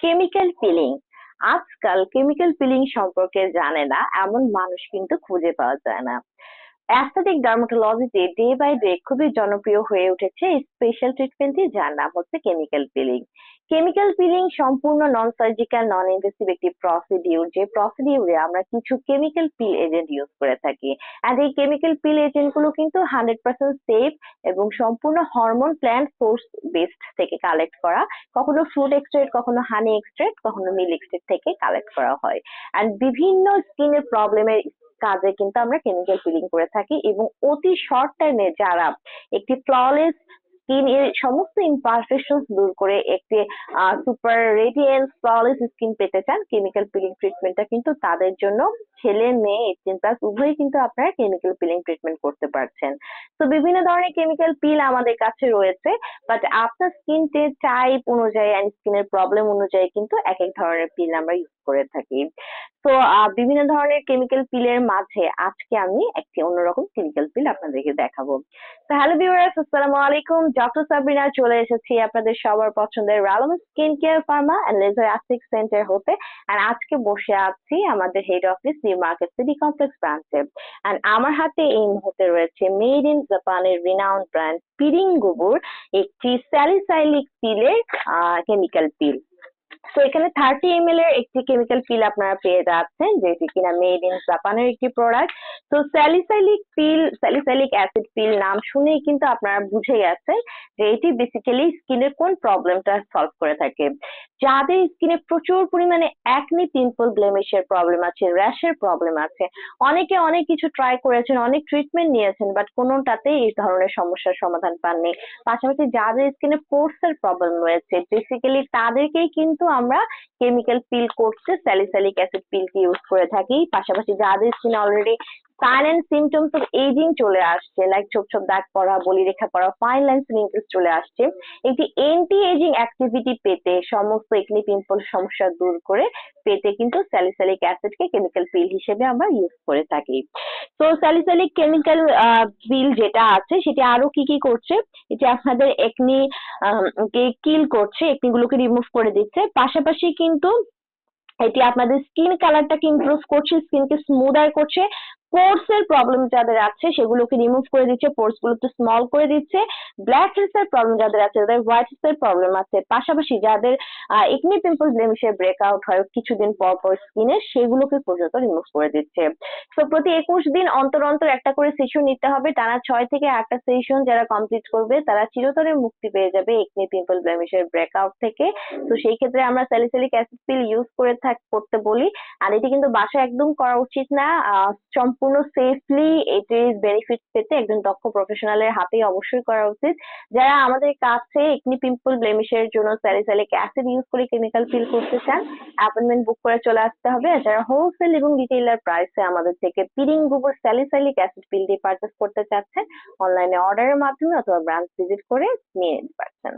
Chemical peeling আজকাল chemical peeling সম্পর্কে জানে না, এমন মানুষ কিন্তু খুঁজে পাওয়া যায় না। অ্যাস্থেটিক ডার্মাটোলজিতে ডে বাই ডে খুবই জনপ্রিয় হয়ে উঠেছে স্পেশাল ট্রিটমেন্টটি যার নাম হচ্ছে কেমিক্যাল পিলিং কেমিক্যাল পিলিং সম্পূর্ণ নন সার্জিক্যাল নন ইনভেসিভ একটি প্রসিডিউর যে প্রসিডিউরে আমরা কিছু কেমিক্যাল পিল এজেন্ট ইউজ করে থাকি। অ্যান্ড এই কেমিক্যাল পিল এজেন্টগুলো কিন্তু হান্ড্রেড পার্সেন্ট সেফ এবং সম্পূর্ণ হরমোন প্ল্যান্ট সোর্স বেসড থেকে কালেক্ট করা। কখনো ফ্রুট এক্সট্রেট কখনো হানি এক্সট্রেট কখনো মিল এক্সট্রেট থেকে কালেক্ট করা হয়। অ্যান্ড বিভিন্ন স্কিনের প্রবলেমের কাজে কিন্তু আমরা কেমিক্যাল পিলিং করে থাকি এবং অতি শর্ট টাইমে যারা একটি ফ্ললেস স্কিন এর সমস্ত ইমপারফেকশন দূর করে একটি সুপার রেডিয়েন্স ফ্ললেস স্কিন পেতে চান। কেমিক্যাল পিলিং ট্রিটমেন্টটা কিন্তু তাদের জন্য ছেলে মেয়ে এইটিন প্লাস উভয়ই কিন্তু আপনারা কেমিক্যাল পিলিং ট্রিটমেন্ট করতে পারছেন। তো বিভিন্ন ধরনের কেমিক্যাল পিল আমাদের কাছে রয়েছে বাট আপনার স্কিন টাইপ অনুযায়ী অ্যান্ড স্কিনের প্রবলেম অনুযায়ী কিন্তু এক এক ধরনের পিল আমরা ইউজ করে থাকি। তো বিভিন্ন ধরনের কেমিক্যাল পিলের মাঝে আজকে আমি একটি অন্যরকম কেমিক্যাল পিল আপনাদেরকে দেখাবো। তো হ্যালো ভিউয়ার্স আসসালামু আলাইকুম। ডক্টর সাবরিনা চলে এসেছি আপনাদের সবার পছন্দের রালম skin care pharma and laser aesthetic centre হতে এন্ড আজকে বসে আছি আমাদের head office New Market City Complex ব্রাঞ্চে এন্ড আমার হাতে এই মুহূর্তে রয়েছে মেড ইন জাপানের রিনাউন্ড ব্র্যান্ড পিরিং গোবর একটি স্যালিসাইলিক পিলের কেমিক্যাল পিল তো এখানে থার্টি এম এর একটি কেমিক্যাল পিল আপনারা পেয়ে যাচ্ছেন, যেটি কিনা মেড ইন জাপানের একটি প্রোডাক্ট তো salicylic peel salicylic acid peel নাম শুনেই কিন্তু আপনারা বুঝে গেছেন যে এটি বেসিক্যালি স্কিনের কোন প্রবলেমটা সলভ করে থাকে। যাদের স্কিনে প্রচুর পরিমাণে একনি পিম্পল ব্লেমিশের প্রবলেম আছে র্যাশের প্রবলেম আছে। অনেকে অনেক কিছু ট্রাই করেছেন, অনেক ট্রিটমেন্ট নিয়েছেন বাট কোনোটাতেই এই ধরনের সমস্যার সমাধান পাননি। পাশাপাশি যাদের স্কিনে পোর্সের প্রবলেম রয়েছে বেসিক্যালি তাদেরকেই কিন্তু আমরা কেমিক্যাল পিল করতে স্যালিসালিক অ্যাসিড পিলকে ইউজ করে থাকি। পাশাপাশি যাদের স্কিনে already silent symptoms of ageing চলে আসছে লাইক ছোপ ছোপ দাগ পড়া, বলি রেখা পড়া ফাইন লাইন রিঙ্কেলস চলে আসছে। একটি এন্টি এজিং অ্যাক্টিভিটি পেতে সমস্ত একনি পিম্পল সমস্যা দূর করে পেতে কিন্তু স্যালিসালিক অ্যাসিডকে কেমিক্যাল পিল হিসেবে আমরা ইউজ করে থাকি। তো স্যালিসালিক কেমিক্যাল পিল যেটা আছে, সেটি আরও কি কি করছে? এটি আপনাদের একনি কে কিল করছে একনি গুলোকে রিমুভ করে দিচ্ছে। পাশাপাশি কিন্তু এটি আপনাদের স্কিন কালারটাকে ইমপ্রুভ করছে স্কিনকে স্মুদার করছে। পোর্স এর প্রবলেম যাদের আছে, সেগুলোকে রিমুভ করে দিচ্ছে পোর্স গুলোকে স্মল করে দিচ্ছে। ব্ল্যাক হেডস এর প্রবলেম যাদের আছে যাদের হোয়াইট হেডস এর প্রবলেম আছে। পাশাপাশি যাদের একনি পিম্পল ব্লেমিশের ব্রেকআউট হয় কিছুদিন পর পর স্কিনে সেগুলোকে পর্যন্ত রিমুভ করে দিচ্ছে। তো প্রতি একুশ দিন অন্তর অন্তর একটা করে সেশন নিতে হবে। টানা ছয় থেকে আটটা সেশন যারা কমপ্লিট করবে, তারা চিরতরে মুক্তি পেয়ে যাবে একনি পিম্পল ব্লেমিশের ব্রেকআউট থেকে। তো সেই ক্ষেত্রে আমরা স্যালিসিলিক অ্যাসিড পিল ইউজ করে থাক, করতে বলি। আর এটি কিন্তু বাসায় একদম করা উচিত না। সম্পূর্ণ সেফলি এটির বেনিফিট পেতে একজন দক্ষ প্রফেশনালের হাতেই অবশ্যই করা উচিত। যারা আমাদের কাছে একনি পিম্পল ব্লেমিশের জন্য স্যালিসালিক অ্যাসিড ইউজ করে কেমিক্যাল ফিল করতে চান অ্যাপয়েন্টমেন্ট বুক করে চলে আসতে হবে। যারা হোলসেল এবং রিটেইলার প্রাইসে আমাদের থেকে পিরিং গোবর স্যালিসালিক অ্যাসিড পিলটি পারচেস করতে চাচ্ছেন অনলাইনে অর্ডারের মাধ্যমে অথবা ব্রাঞ্চ ভিজিট করে নিয়ে নিতে পারছেন।